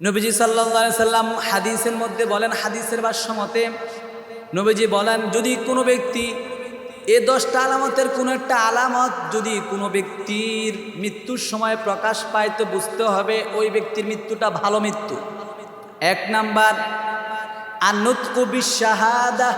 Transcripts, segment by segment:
নবীজি সাল্লাহ সাল্লাম হাদিসের মধ্যে বলেন, হাদিসের ভাষ্য মতে নবীজি বলেন, যদি কোনো ব্যক্তি এ দশটা আলামতের কোনো একটা আলামত যদি কোনো ব্যক্তির মৃত্যুর সময় প্রকাশ পায়, তো বুঝতে হবে ওই ব্যক্তির মৃত্যুটা ভালো মৃত্যু। এক নাম্বার আনুত কবি শাহাদা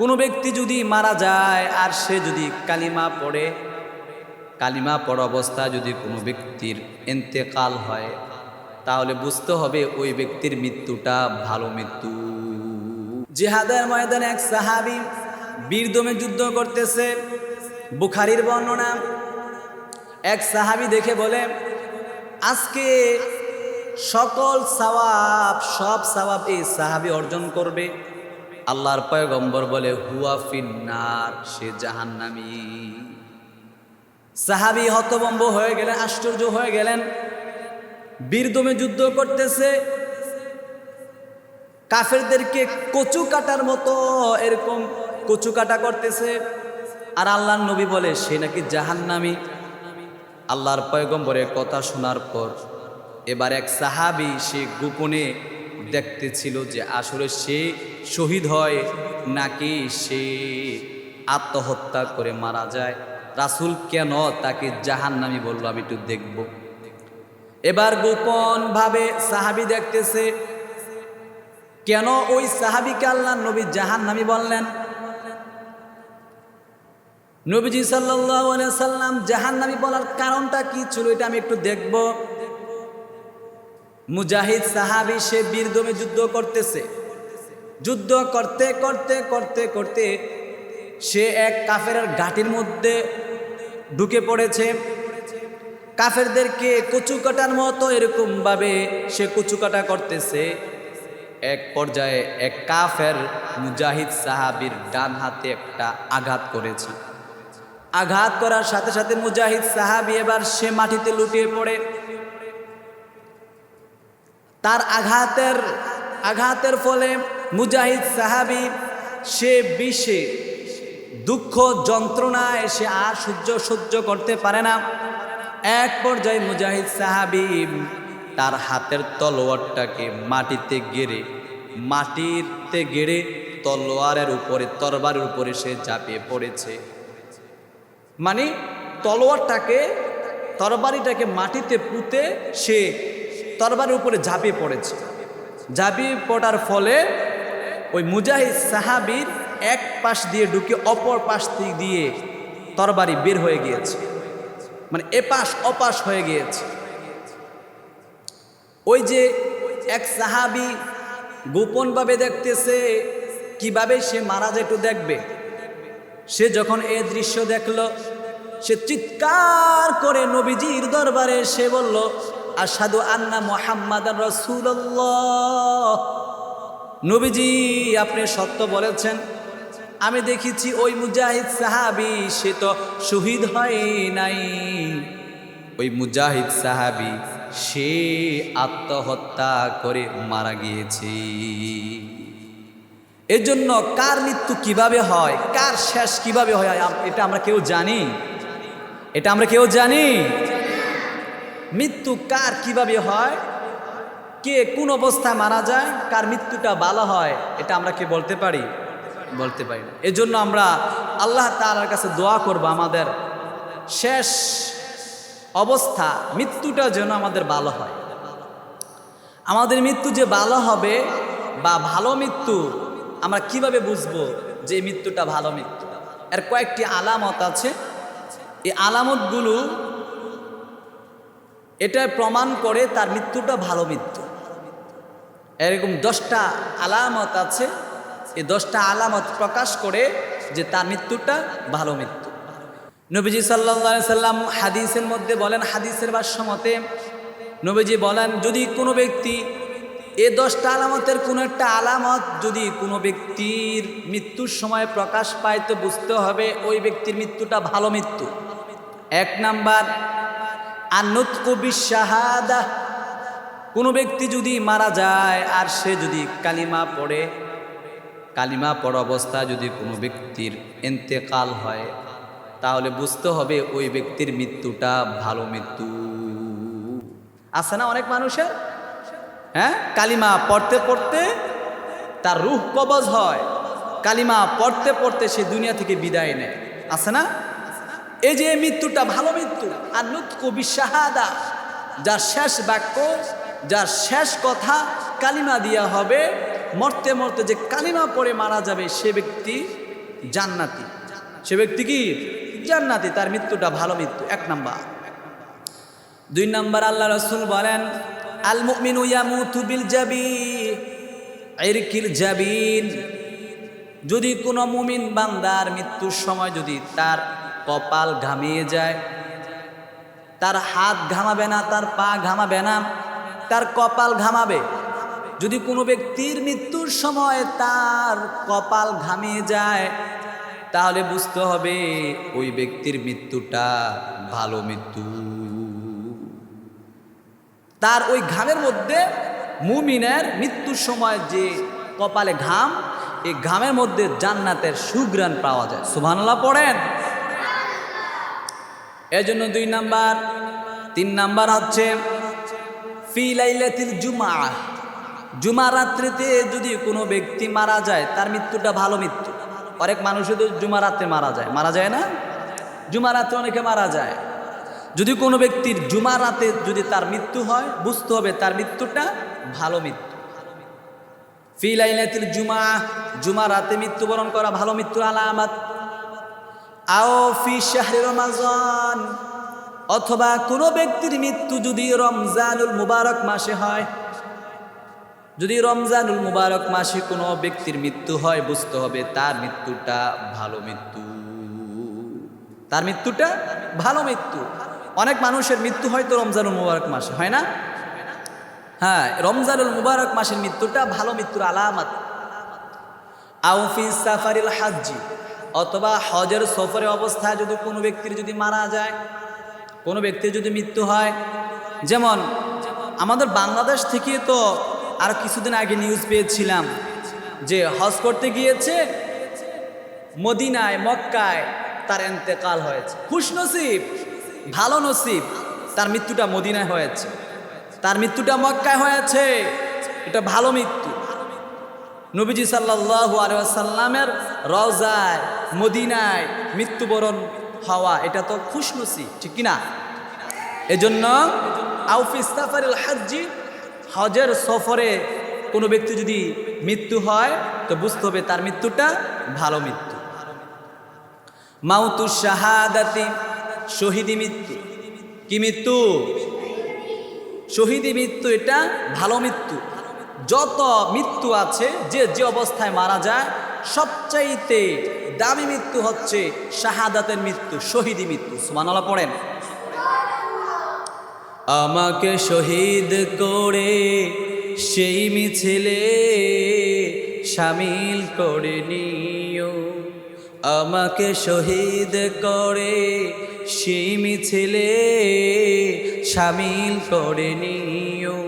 কোনো ব্যক্তি যদি মারা যায় আর সে যদি কালিমা পড়ে, কালিমা পড়া অবস্থা যদি কোনো ব্যক্তির এন্তেকাল হয় তাহলে বুঝতে হবে ওই ব্যক্তির মৃত্যুটা ভালো মৃত্যু। জেহাদের ময়দানে এক সাহাবি বীরদমে যুদ্ধ করতেছে, বুখারির বর্ণনা। এক সাহাবি দেখে বলে, আজকে সকল সওয়াব, সব সওয়াব এই সাহাবি অর্জন করবে। আল্লাহর পয়গম্বর বলে, হুয়া ফিন্নার, সে জাহান্নামী। সাহাবি হতবম্ব হয়ে গেলেন, আশ্চর্য হয়ে গেলেন। বীরদমে যুদ্ধ করতেছে। কাফেরদেরকে কচু কাটার মতো এরকম কচু কাটা করতেছে। আর আল্লাহর নবী বলে, সে নাকি জাহান্নামি। আল্লাহর পয়গম্বরের কথা শোনার পর এবার এক সাহাবি সে গোপনে দেখতেছিল যে আসলে সে শহীদ হয় নাকি সে আত্মহত্যা করে মারা যায়। রাসুল কেন তাকে জাহান্নামি বলল আমি একটু দেখব। এবার গোপন ভাবে সাহাবি দেখতেছে, কেন ওই সাহাবিকে আল্লাহ নবী জাহান্নামি বললেন? নবীজি সাল্লাম জাহান্নামি বলার কারণটা কি ছিল এটা আমি একটু দেখব। মুজাহিদ সাহাবি সে বীরদমে যুদ্ধ করতেছে। যুদ্ধ করতে করতে করতে করতে সে এক কাফের ঘাটির মধ্যে ঢুকে পড়েছে। কাফেরদেরকে কচু কাটার মতো এরকমভাবে সে কচু কাটা করতেছে। এক পর্যায়ে এক কাফের মুজাহিদ সাহাবির ডান হাতে একটা আঘাত করেছে। আঘাত করার সাথে সাথে মুজাহিদ সাহাবি এবার সে মাটিতে লুটিয়ে পড়ে। তার আঘাতের আঘাতের ফলে মুজাহিদ সাহাবি সে বিষে দুঃখ যন্ত্রণায় সে আর সহ্য সহ্য করতে পারে না। এক পর্যায়ে মুজাহিদ সাহাবি তার হাতের তলোয়ারটাকে মাটিতে গেড়ে মাটিতে গেড়ে তলোয়ারের উপরে, তরবারের উপরে সে ঝাঁপিয়ে পড়েছে। মানে তলোয়ারটাকে, তরবারিটাকে মাটিতে পুঁতে সে তরবারের উপরে ঝাঁপিয়ে পড়েছে। ঝাঁপিয়ে পড়ার ফলে ওই মুজাহিদ সাহাবির এক পাশ দিয়ে ঢুকে অপর পাশ দিয়ে তরবারি বের হয়ে গিয়েছে। মানে এপাশ অপাশ হয়ে গিয়েছে। ওই যে এক সাহাবি গোপনভাবে দেখতেছে, কীভাবে সে মারা একটু দেখবে। সে যখন এ দৃশ্য দেখল, সে চিৎকার করে নবীজির দরবারে সে বলল আসাদু আন্না মোহাম্মদ রসুল্লাহ নবীজি, আপনি সত্য বলেছেন আমি দেখেছি ওই মুজাহিদ সাহাবি সে তো শহীদ হয় নাই। ওই মুজাহিদ সাহাবি সে আত্মহত্যা করে মারা গিয়েছে। এজন্য কার মৃত্যু কীভাবে হয় কার শেষ কীভাবে হয় এটা আমরা কেউ জানি? এটা আমরা কেউ জানি? মৃত্যু কার কীভাবে হয় কে কোন অবস্থায় মারা যায় কার মৃত্যুটা ভালো হয় এটা আমরা কে বলতে পারি? বলতে পারি না। এজন্য আমরা আল্লাহ তাআলার কাছে দোয়া করব আমাদের শেষ অবস্থা, মৃত্যুটা যেন আমাদের ভালো হয়। আমাদের মৃত্যু যে ভালো হবে বা ভালো মৃত্যু, আমরা কীভাবে বুঝব যে মৃত্যুটা ভালো মৃত্যু? এর কয়েকটি আলামত আছে। এই আলামতগুলো এটা প্রমাণ করে তার মৃত্যুটা ভালো মৃত্যু। এরকম দশটা আলামত আছে। এই দশটা আলামত প্রকাশ করে যে তার মৃত্যুটা ভালো মৃত্যু। নবীজি সাল্লাহ সাল্লাম হাদিসের মধ্যে বলেন, হাদিসের ভাষ্য মতে নবীজি বলেন, যদি কোনো ব্যক্তি এ দশটা আলামতের কোনো একটা আলামত যদি কোনো ব্যক্তির মৃত্যুর সময় প্রকাশ পায়, তো বুঝতে হবে ওই ব্যক্তির মৃত্যুটা ভালো মৃত্যু। এক নাম্বার আনুত কবি শাহাদা কোনো ব্যক্তি যদি মারা যায় আর সে যদি কালিমা পড়ে কালিমা পড়া অবস্থা যদি কোনো ব্যক্তির এন্তেকাল হয়, তাহলে বুঝতে হবে ওই ব্যক্তির মৃত্যুটা ভালো মৃত্যু। আছে না অনেক মানুষের? হ্যাঁ? কালিমা পড়তে পড়তে তার রুহ কবজ হয়। কালিমা পড়তে পড়তে সে দুনিয়া থেকে বিদায় নেয়। আছে না? এই যে মৃত্যুটা ভালো মৃত্যু, আর নুৎকু বিশাহাদা, যার শেষ বাক্য, যার শেষ কথা কালিমা দিয়া হবে মরতে মরতে যে কালিমা পড়ে মারা যাবে সে ব্যক্তি জান্নাতি। সে ব্যক্তি কি? জান্নাতি। তার মৃত্যুটা ভালো মৃত্যু। এক নাম্বার। দুই নাম্বার আল্লাহ রসুল বলেন, আল মুমিনু বিল জাবি ইরকিল জাবিন। যদি কোনো মুমিন বান্দার মৃত্যুর সময় যদি তার কপাল ঘামিয়ে যায়, তার হাত ঘামাবে না, তার পা ঘামাবে না, তার কপাল ঘামাবে যদি কোনো ব্যক্তির মৃত্যুর সময় তার কপাল ঘামিয়ে যায়, তাহলে বুঝতে হবে ওই ব্যক্তির মৃত্যুটা ভালো মৃত্যু। তার ওই ঘামের মধ্যে মুমিনের মৃত্যুর সময় যে কপালে ঘাম, এই ঘামের মধ্যে জান্নাতের সুগ্রাণ পাওয়া যায়। সুবহানাল্লাহ পড়েন? এজন্য দুই নাম্বার। তিন নাম্বার হচ্ছে, ফি লাইলাতিল জুমা জুমা রাত্রিতে যদি কোনো ব্যক্তি মারা যায়, তার মৃত্যুটা ভালো মৃত্যু। অনেক মানুষই তো জুমা রাত্রে মারা যায় মারা যায় না? জুমা রাত্রে অনেকে মারা যায়। যদি কোনো ব্যক্তির জুমা রাতে যদি তার মৃত্যু হয়, বুঝতে হবে তার মৃত্যুটা ভালো মৃত্যু। ফি লাইলাতিল জুমা জুমা রাতে মৃত্যুবরণ করা ভালো মৃত্যুর আলামাত। আও ফি শাহরি রমাজান, অথবা কোনো ব্যক্তির মৃত্যু যদি রমজানুল মুবারক মাসে হয় যদি রমজানুল মুবারক মাসে কোনো ব্যক্তির মৃত্যু হয়, বুঝতে হবে তার মৃত্যুটা ভালো মৃত্যু। তার মৃত্যুটা ভালো মৃত্যু। অনেক মানুষের মৃত্যু হয় হয়তো রমজানুল মুবারক মাসে, হয় না? হ্যাঁ রমজানুল মুবারক মাসের মৃত্যুটা ভালো মৃত্যুর আলামত। আউফি সাফারিল হাজ্জি, অথবা হজের সফরে অবস্থায় যদি কোনো ব্যক্তির যদি মারা যায়, কোনো ব্যক্তির যদি মৃত্যু হয়, যেমন আমাদের বাংলাদেশ থেকে তো আর কিছুদিন আগে নিউজ পেয়েছিলাম যে হজ করতে গিয়েছে, মদিনায়, মক্কায় তার এন্তেকাল হয়েছে। খুশ নসিব, ভালো নসিব, তার মৃত্যুটা মদিনায় হয়েছে। তার মৃত্যুটা মক্কায় হয়েছে, এটা ভালো মৃত্যু। নবীজি সাল্লাল্লাহু আলাইহি সাল্লামের রওজায় মদিনায় মৃত্যুবরণ হওয়া, এটা তো খুশনসি ঠিক কি না এজন্য আউফি সাফারিল হাজ্জি হজের সফরে কোনো ব্যক্তি যদি মৃত্যু হয়, তো বুঝতে হবে তার মৃত্যুটা ভালো মৃত্যু। মাউতু শাহাদাতি, শহীদি মৃত্যু। কি মৃত্যু? শহীদি মৃত্যু, এটা ভালো মৃত্যু। যত মৃত্যু আছে, যে যে অবস্থায় মারা যায়, সবচাইতে দামি মৃত্যু হচ্ছে শাহাদাতের মৃত্যু, শহীদি মৃত্যু। সুমানালা পড়েন। আমাকে শহীদ করে সেই মিছিলে সামিল করে নিও। আমাকে শহীদ করে সেই মিছিলে সামিল করে নিও।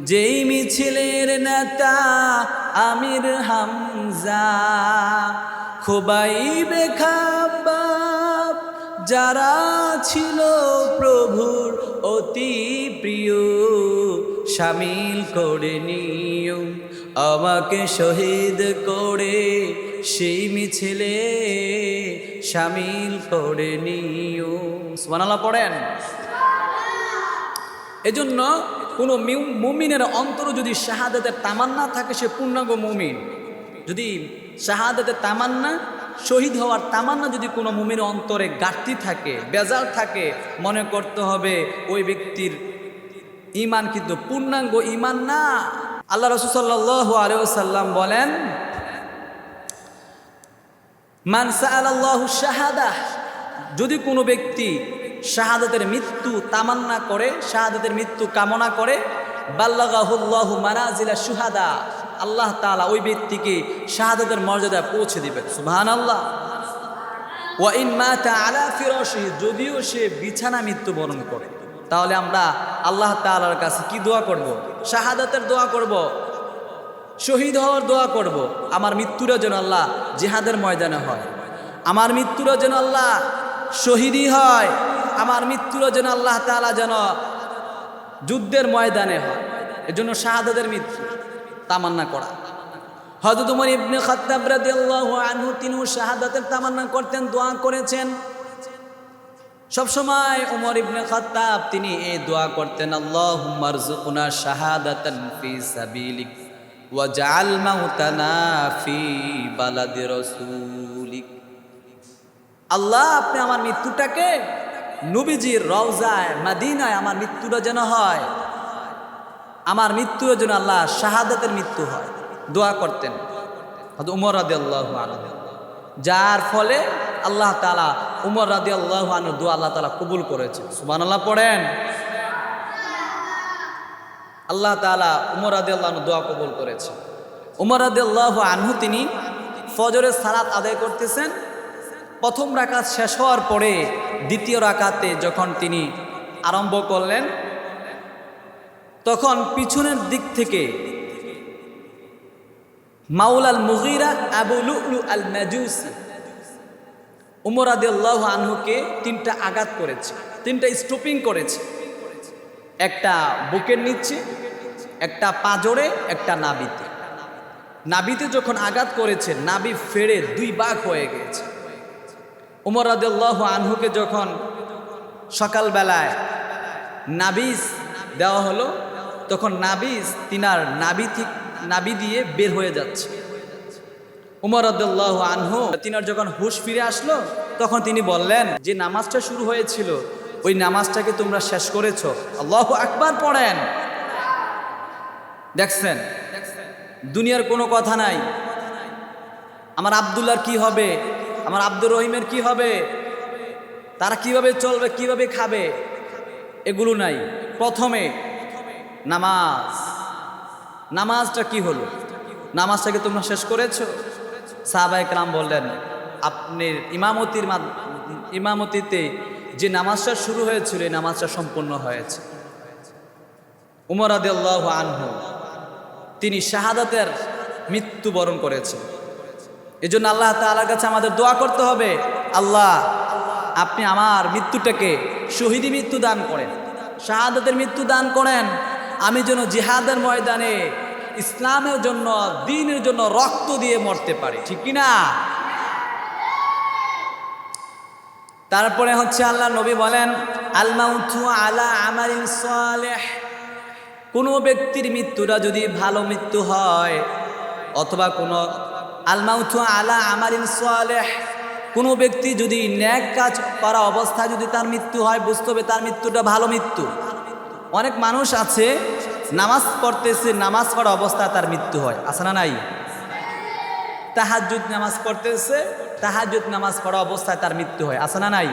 যেই মিছিলের নেতা আমির হামজা, খোবাইবে খাবাব যারা ছিল প্রভুর অতি প্রিয়, সামিল করে নিও। আমাকে শহীদ করে সেই মিছিলে সামিল করে নিও। সুবহানাল্লাহ পড়েন। এজন্য কোনো মুমিনের অন্তর যদি শাহাদাতের তামান্না থাকে, সে পূর্ণাঙ্গ মুমিন। যদি শাহাদাতের তামান্না শহীদ হওয়ার তামান্না যদি কোনো মুমির অন্তরে ঘাটতি থাকে, বেজাল থাকে, মনে করতে হবে ওই ব্যক্তির ইমান কিন্তু পূর্ণাঙ্গ ইমান না। আল্লাহ রসুল সাল্লাহ আলিয়াল্লাম বলেন মানসা আল্লাহ শাহাদা যদি কোনো ব্যক্তি শাহাদাতের মৃত্যু তামান্না করে, শাহাদাতের মৃত্যু কামনা করে, বাল্লাগাহুল্লাহু মানাজিলা সুহাদা আল্লাহ তাআলা ওই ব্যক্তিকে শাহাদাতের মর্যাদা পৌঁছে দিবেন। সুবহান আল্লাহ যদিও সে বিছানা মৃত্যুবরণ করে। তাহলে আমরা আল্লাহ তালার কাছে কি দোয়া করব? শাহাদাতের দোয়া করব? শহীদ হওয়ার দোয়া করব? আমার মৃত্যুরা যেন আল্লাহ জেহাদের ময়দানে হয়। আমার মৃত্যুরা যেন আল্লাহ শহীদই হয়। আমার মৃত্যুরা যেন আল্লাহ তাআলা যেন যুদ্ধের ময়দানে হয়। এজন্য শাহাদাতের মৃত্যু। তামান্না করা। হযরত উমর ইবনে খাত্তাব রাদিয়াল্লাহু আনহু, তিনিও শাহাদাতের তামান্না করতেন, দোয়া করেছেন। সবসময় উমর ইবনে খাত্তাব, তিনি এই দোয়া করতেন, আল্লাহুম্মা রযুকনা শাহাদাতান ফি সাবিলিক ওয়া জাআল মাউতানা ফি বালাদি রাসূলিক। আল্লাহ, আপনি আমার মৃত্যুটাকে নবীজির রওজায়, মাদিনায় আমার মৃত্যুটা যেন হয়। আমার মৃত্যুর যেন আল্লাহ শাহাদাতের মৃত্যু হয়। দোয়া করতেন। হয়তো উমর রাদি আল্লাহ যার ফলে আল্লাহ তালা উমর রাদি আল্লাহ আনু দোয়া আল্লাহ তালা কবুল করেছে সুবান আল্লাহ পড়েন। আল্লাহ তালা উমর রাদি আল্লাহ দোয়া কবুল করেছে উমর রাদি আল্লাহ আনহু তিনি ফজরের সালাত আদায় করতেছেন। প্রথম রাকাত শেষ হওয়ার পরে দ্বিতীয় রাকাতে যখন তিনি আরম্ভ করলেন তখন পিছনের দিক থেকে মাউলাল মুগিরা আবু লুলু আল মাজুসি, উমর আদিল্লাহ আনহুকে তিনটা আঘাত করেছে, তিনটা স্টপিং করেছে। একটা বুকের নিচ্ছে একটা পাজরে একটা নাবিতে নাবিতে যখন আঘাত করেছে নাবি ফেড়ে দুই বাঘ হয়ে গেছে। উমর আদিল্লাহ আনহুকে যখন সকালবেলায় নাবিস দেওয়া হলো তখন নাবিস তিনার নাবি নাবি দিয়ে বের হয়ে যাচ্ছে। উমর আদাল্লাহ আনহু, তিনার যখন হুশ ফিরে আসলো, তখন তিনি বললেন, যে নামাজটা শুরু হয়েছিল, ওই নামাজটাকে তোমরা শেষ করেছ। আল্লাহ আকবার পড়েন। দেখছেন? দুনিয়ার কোনো কথা নাই। আমার আবদুল্লার কি হবে? আমার আব্দুর রহিমের কি হবে? তারা কীভাবে চলবে, কীভাবে খাবে? এগুলো নাই। প্রথমে নামাজ। নামাজটা কি হলো? নামাজটাকে তোমরা শেষ করেছ? সাহাবাহিক রাম বললেন, আপনি ইমামতির ইমামতিতে যে নামাজটা শুরু হয়েছিল, এই নামাজটা সম্পূর্ণ হয়েছে। উমর আদিল্লাহ আনহু, তিনি শাহাদাতের মৃত্যুবরণ করেছেন। এই জন্য আল্লাহ তালার কাছে আমাদের দোয়া করতে হবে, আল্লাহ, আপনি আমার মৃত্যুটাকে শহীদি মৃত্যু দান করেন, শাহাদাতের মৃত্যু দান করেন আমি যেন জিহাদের ময়দানে ইসলামের জন্য, দিনের জন্য রক্ত দিয়ে মরতে পারি, ঠিক কি না তারপরে হচ্ছে আল্লাহ নবী বলেন আলমাউথু আলা সালেহ। কোনো ব্যক্তির মৃত্যুটা যদি ভালো মৃত্যু হয়, অথবা কোনো আলমাউথু আলা আমারিন সালেহ। কোনো ব্যক্তি যদি ন্যাক কাজ করা অবস্থায় যদি তার মৃত্যু হয়, বুঝতে হবে তার মৃত্যুটা ভালো মৃত্যু। অনেক মানুষ আছে, নামাজ পড়তেছে, নামাজ পড়া অবস্থায় তার মৃত্যু হয়। আছে না নাই? তাহাজুদ নামাজ পড়তেছে তাহাজুদ নামাজ পড়া অবস্থায় তার মৃত্যু হয়। আছে না নাই?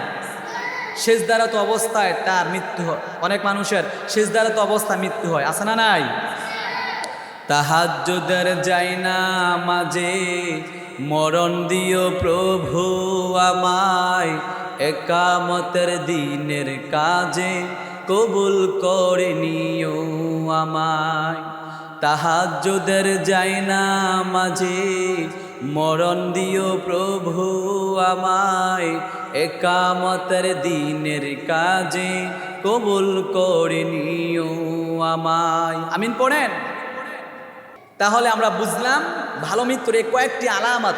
শেষ দ্বারত অবস্থায় তার মৃত্যু হয়। অনেক মানুষের শেষ দ্বারত অবস্থায় মৃত্যু হয়। আছে না নাই? তাহাজ্জুদের যাই না মাঝে মরণ দিও প্রভু আমায়। একামতের দিনের কাজে কবুল করে নিও আমায়। তাহাজ্জুদের যাই না মাঝে, মরণ দিও প্রভু আমায়। একামতের দিনের কাজে কবুল করে নিও আমায়। আমিন পড়েন। তাহলে আমরা বুঝলাম, ভালো মৃত্যুর এই কয়েকটি আলামত,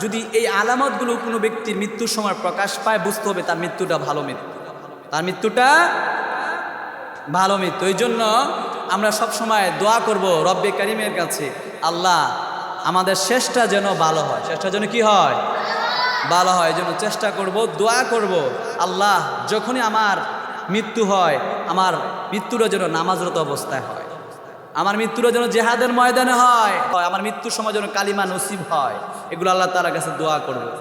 যদি এই আলামতগুলো কোনো ব্যক্তির মৃত্যুর সময় প্রকাশ পায়, বুঝতে হবে তার মৃত্যুটা ভালো মৃত্যু। তার মৃত্যুটা ভালো মৃত্যু। এই জন্য আমরা সব সময় দোয়া করব রব্বে করিমের কাছে, আল্লাহ, আমাদের শেষটা যেন ভালো হয়। শেষটা যেন কি হয়? ভালো হয়। জন্য চেষ্টা করব, দোয়া করব, আল্লাহ, যখনই আমার মৃত্যু হয়, আমার মৃত্যুটা যেন নামাজরত অবস্থায় হয়। আমার মৃত্যুটা যেন জেহাদের ময়দানে হয় আমার মৃত্যুর সময় যেন কালিমা নসিব হয়। এগুলো আল্লাহ তালার কাছে দোয়া করব।